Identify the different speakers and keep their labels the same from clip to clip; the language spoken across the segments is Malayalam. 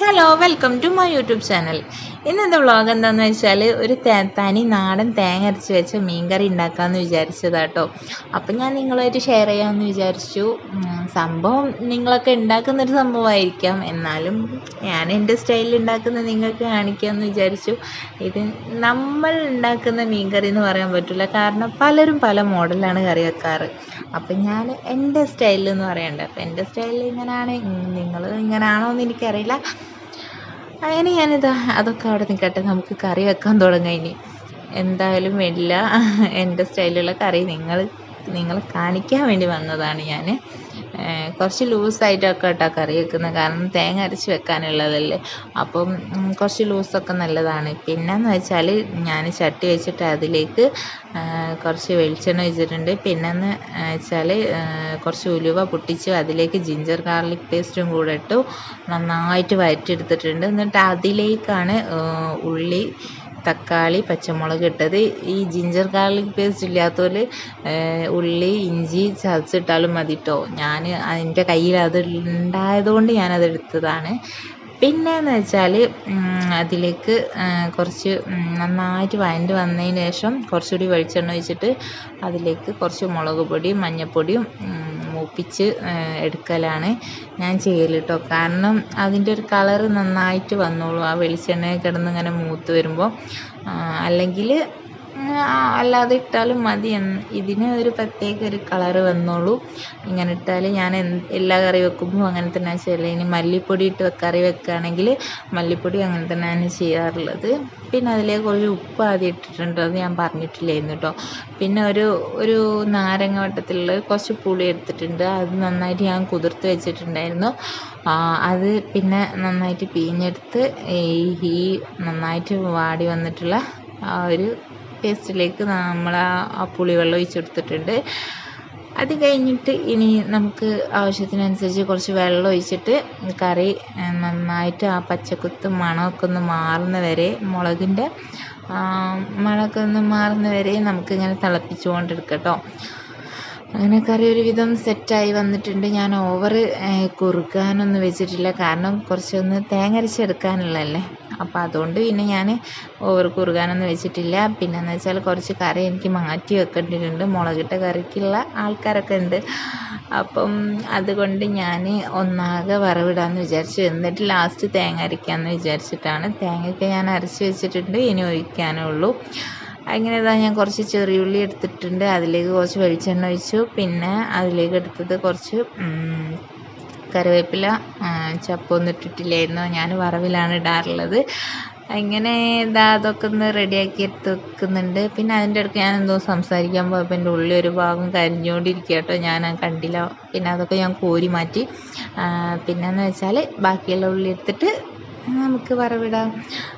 Speaker 1: hello welcome to my YouTube channel ഇന്നത്തെ വ്ളോഗ് എന്താണെന്ന് വെച്ചാൽ ഒരു തനി നാടൻ തേങ്ങ അരച്ച് വെച്ച മീൻകറി ഉണ്ടാക്കാമെന്ന് വിചാരിച്ചതാട്ടോ. അപ്പം ഞാൻ നിങ്ങളായിട്ട് ഷെയർ ചെയ്യാമെന്ന് വിചാരിച്ചു. സംഭവം നിങ്ങളൊക്കെ ഉണ്ടാക്കുന്നൊരു സംഭവമായിരിക്കാം എന്നാലും ഞാൻ എന്റെ സ്റ്റൈലിൽ ഉണ്ടാക്കുന്ന നിങ്ങൾക്ക് കാണിക്കാമെന്ന് വിചാരിച്ചു. ഇത് നമ്മൾ ഉണ്ടാക്കുന്ന മീൻകറി എന്ന് പറയാൻ പറ്റില്ല കാരണം പലരും പല മോഡലാണ് കറി വെക്കാറ്. അപ്പം ഞാൻ എന്റെ സ്റ്റൈലിൽ എന്ന് പറയണ്ടേ? അപ്പം എന്റെ സ്റ്റൈലിൽ ഇങ്ങനെയാണ് നിങ്ങൾ ഇങ്ങനെയാണോ എന്ന് എനിക്കറിയില്ല. അങ്ങനെ ഞാനിതാ അതൊക്കെ അവിടെ നിൽക്കട്ടെ നമുക്ക് കറി വെക്കാൻ തുടങ്ങാം ഇനി. എന്തായാലും വേണ്ടില്ല. എന്റെ സ്റ്റൈലിലുള്ള കറി നിങ്ങൾ നിങ്ങളെ കാണിക്കാൻ വേണ്ടി വന്നതാണ് ഞാൻ കുറച്ച് ലൂസായിട്ടൊക്കെ കേട്ടോ കറി വെക്കുന്നത് കാരണം തേങ്ങ അരച്ച് വെക്കാനുള്ളതല്ലേ. അപ്പം കുറച്ച് ലൂസൊക്കെ നല്ലതാണ്. പിന്നെന്ന് വെച്ചാൽ ഞാൻ ചട്ടി വെച്ചിട്ട് അതിലേക്ക് കുറച്ച് വെളിച്ചെണ്ണ വെച്ചിട്ടുണ്ട് പിന്നെന്ന് വെച്ചാൽ കുറച്ച് ഉലുവ പൊട്ടിച്ച് അതിലേക്ക് ജിഞ്ചർ ഗാർലിക് പേസ്റ്റും കൂടെ ഇട്ടു നന്നായിട്ട് വഴറ്റിയെടുത്തിട്ടുണ്ട് എന്നിട്ട് അതിലേക്കാണ് ഉള്ളി തക്കാളി പച്ചമുളക് ഇട്ടത്. ഈ ജിഞ്ചർ ഗാർലിക് പേസ്റ്റ് ഇല്ലാത്തവർ ഉള്ളി ഇഞ്ചി ചതച്ചിട്ടാലും മതി കേട്ടോ ഞാൻ എന്റെ കയ്യിൽ അത് ഉണ്ടായതുകൊണ്ട് ഞാനത് എടുത്തതാണ്. പിന്നെയെന്ന് വെച്ചാൽ അതിലേക്ക് കുറച്ച് നന്നായിട്ട് വഴണ്ട് വന്നതിന് ശേഷം കുറച്ചുകൂടി വെളിച്ചെണ്ണ ഒഴിച്ചിട്ട് അതിലേക്ക് കുറച്ച് മുളക് പൊടിയും മഞ്ഞൾപ്പൊടിയും മൂപ്പിച്ച് എടുക്കലാണ് ഞാൻ ചെയ്യൽ കേട്ടോ കാരണം അതിന്റെ ഒരു കളറ് നന്നായിട്ട് വന്നോളും. ആ വെളിച്ചെണ്ണയിൽ കിടന്ന് ഇങ്ങനെ മൂത്ത് വരുമ്പോൾ അല്ലെങ്കിൽ അല്ലാതെ ഇട്ടാലും മതി ഇതിന് ഒരു പ്രത്യേക ഒരു കളറ് വന്നോളൂ. ഇങ്ങനെ ഇട്ടാൽ ഞാൻ എല്ലാ കറി വെക്കുമ്പോൾ അങ്ങനെ തന്നെ ചെയ്യൽ. ഇനി മല്ലിപ്പൊടി ഇട്ട് കറി വെക്കുകയാണെങ്കിൽ മല്ലിപ്പൊടി അങ്ങനെ തന്നെയാണ് ചെയ്യാറുള്ളത്. പിന്നെ അതിലേക്ക് കുറച്ച് ഉപ്പ് ആദ്യം ഇട്ടിട്ടുണ്ട് അത് ഞാൻ പറഞ്ഞിട്ടില്ലായിരുന്നു കേട്ടോ പിന്നെ ഒരു ഒരു നാരങ്ങ വട്ടത്തിലുള്ള കുറച്ച് പുളി എടുത്തിട്ടുണ്ട്. അത് നന്നായിട്ട് ഞാൻ കുതിർത്ത് വെച്ചിട്ടുണ്ടായിരുന്നു. അത് പിന്നെ നന്നായിട്ട് പിഴിഞ്ഞെടുത്ത് ഈ നന്നായിട്ട് വാടി വന്നിട്ടുള്ള ആ ഒരു പേസ്റ്റിലേക്ക് നമ്മൾ ആ പുളിവെള്ളം ഒഴിച്ചെടുത്തിട്ടുണ്ട്. അത് കഴിഞ്ഞിട്ട് ഇനി നമുക്ക് ആവശ്യത്തിനനുസരിച്ച് കുറച്ച് വെള്ളം ഒഴിച്ചിട്ട് കറി നന്നായിട്ട് ആ പച്ചക്കുത്ത് മണമൊക്കെ ഒന്ന് മാറുന്ന വരെ മുളകിന്റെ മണമൊക്കെ ഒന്ന് മാറുന്ന വരെ നമുക്കിങ്ങനെ തിളപ്പിച്ചുകൊണ്ടിരിക്കാം കേട്ടോ. അങ്ങനെ കറി ഒരുവിധം സെറ്റായി വന്നിട്ടുണ്ട്. ഞാൻ ഓവർ കുറുക്കാനൊന്നും വെച്ചിട്ടില്ല. കാരണം കുറച്ചൊന്ന് തേങ്ങ അരച്ചെടുക്കാനുള്ളതല്ലേ. അപ്പോൾ അതുകൊണ്ട് പിന്നെ ഞാൻ ഓവർ കുറുകാനൊന്നും വെച്ചിട്ടില്ല. പിന്നെന്ന് വെച്ചാൽ കുറച്ച് കറി എനിക്ക് മാറ്റി വെക്കേണ്ടിയിട്ടുണ്ട്. മുളകിട്ട കറിക്കുള്ള ആൾക്കാരൊക്കെ ഉണ്ട്. അപ്പം അതുകൊണ്ട് ഞാൻ ഒന്നാകെ വറവിടാമെന്ന് വിചാരിച്ചു. എന്നിട്ട് ലാസ്റ്റ് തേങ്ങ അരയ്ക്കാമെന്ന് വിചാരിച്ചിട്ടാണ്. തേങ്ങയൊക്കെ ഞാൻ അരച്ച് വെച്ചിട്ടുണ്ട്. ഇനി ഒഴിക്കാനേ ഉള്ളൂ. അങ്ങനെ ഇതാ ഞാൻ കുറച്ച് ചെറിയുള്ളി എടുത്തിട്ടുണ്ട്. അതിലേക്ക് കുറച്ച് വെളിച്ചെണ്ണ ഒഴിച്ചു. പിന്നെ അതിലേക്ക് എടുത്തത് കുറച്ച് കറിവേപ്പില ചപ്പൊന്നും ഇട്ടിട്ടില്ലായിരുന്നു. ഞാൻ വറവിലാണ് ഇടാറുള്ളത്. അങ്ങനെ ഇതാ അതൊക്കെ ഒന്ന് റെഡിയാക്കി എടുത്ത് വെക്കുന്നുണ്ട്. പിന്നെ അതിന്റെ ഇടയ്ക്ക് ഞാൻ എന്തോ സംസാരിക്കാൻ പോയപ്പോൾ എന്റെ ഉള്ളിൽ ഒരു ഭാഗം കരിഞ്ഞുകൊണ്ടിരിക്കുക കേട്ടോ. ഞാൻ കണ്ടില്ല. പിന്നെ അതൊക്കെ ഞാൻ കോരി മാറ്റി. പിന്നെയെന്ന് വെച്ചാൽ ബാക്കിയുള്ള ഉള്ളി എടുത്തിട്ട് നമുക്ക് വറവിടാം.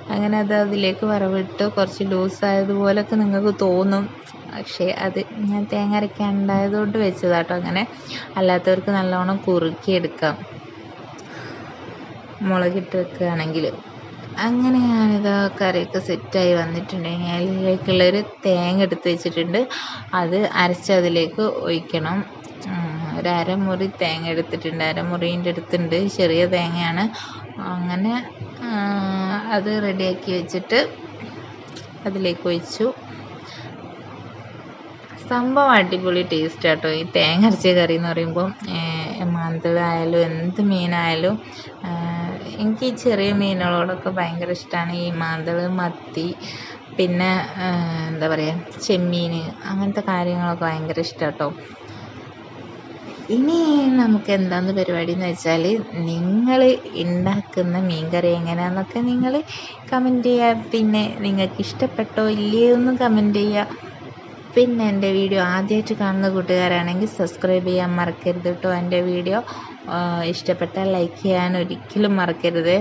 Speaker 1: അങ്ങനെ അത് അതിലേക്ക് വറവിട്ട് കുറച്ച് ലൂസായതുപോലൊക്കെ നിങ്ങൾക്ക് തോന്നും. പക്ഷേ അത് ഞാൻ തേങ്ങ അരയ്ക്കാനുണ്ടായതുകൊണ്ട് വെച്ചതാട്ടോ അങ്ങനെ. അല്ലാത്തവർക്ക് നല്ലോണം കുറുക്കിയെടുക്കാം. മുളകിട്ട് വെക്കുകയാണെങ്കിൽ. അങ്ങനെ ഞാനിത് കറിയൊക്കെ സെറ്റായി വന്നിട്ടുണ്ടെങ്കിൽ അതിലേക്കുള്ളൊരു തേങ്ങ എടുത്ത് വെച്ചിട്ടുണ്ട്. അത് അരച്ച് അതിലേക്ക് ഒഴിക്കണം. ഒരു അരമുറി തേങ്ങ എടുത്തിട്ടുണ്ട്. അരമുറീന്റെ അടുത്തുണ്ട്. ചെറിയ തേങ്ങയാണ്. അങ്ങനെ അത് റെഡിയാക്കി വെച്ചിട്ട് അതിലേക്ക് ഒഴിച്ചു. സംഭവം അടിപൊളി ടേസ്റ്റ് ആട്ടോ. ഈ തേങ്ങ അരച്ച കറി എന്ന് പറയുമ്പോൾ മാന്തളായാലും എന്ത് മീനായാലും എനിക്ക് ഈ ചെറിയ മീനുകളോടൊക്കെ ഭയങ്കര ഇഷ്ടമാണ് ഈ മാന്തൾ മത്തി പിന്നെ എന്താ പറയുക ചെമ്മീൻ അങ്ങനത്തെ കാര്യങ്ങളൊക്കെ ഭയങ്കര ഇഷ്ടമാണ് കേട്ടോ ഇനി നമുക്ക് എന്താന്ന് പരിപാടി എന്ന് വെച്ചാൽ നിങ്ങൾ ഉണ്ടാക്കുന്ന മീൻ കറി എങ്ങനെയാണെന്നൊക്കെ നിങ്ങൾ കമന്റ് ചെയ്യുക പിന്നെ നിങ്ങൾക്ക് ഇഷ്ടപ്പെട്ടോ ഇല്ലയോ എന്ന് കമന്റ് ചെയ്യുക പിന്നെ എന്റെ വീഡിയോ ആദ്യമായിട്ട് കാണുന്ന കൂട്ടുകാരാണെങ്കിൽ സബ്സ്ക്രൈബ് ചെയ്യാൻ മറക്കരുത് കേട്ടോ എന്റെ വീഡിയോ ഇഷ്ടപ്പെട്ടാൽ ലൈക്ക് ചെയ്യാൻ ഒരിക്കലും മറക്കരുത്.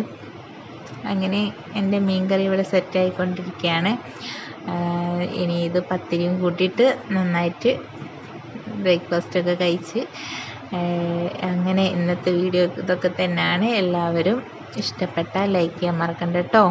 Speaker 1: അങ്ങനെ എന്റെ മീൻ കറി ഇവിടെ സെറ്റായിക്കൊണ്ടിരിക്കുകയാണ് ഇനി ഇത് പത്തിരിയും കൂട്ടിയിട്ട് നന്നായിട്ട് ബ്രേക്ക്ഫാസ്റ്റൊക്കെ കഴിച്ച് അങ്ങനെ ഇന്നത്തെ വീഡിയോ ഇതൊക്കെ തന്നെയാണ്. എല്ലാവരും ഇഷ്ടപ്പെട്ടാൽ ലൈക്ക് ചെയ്യാൻ മറക്കണ്ട കേട്ടോ.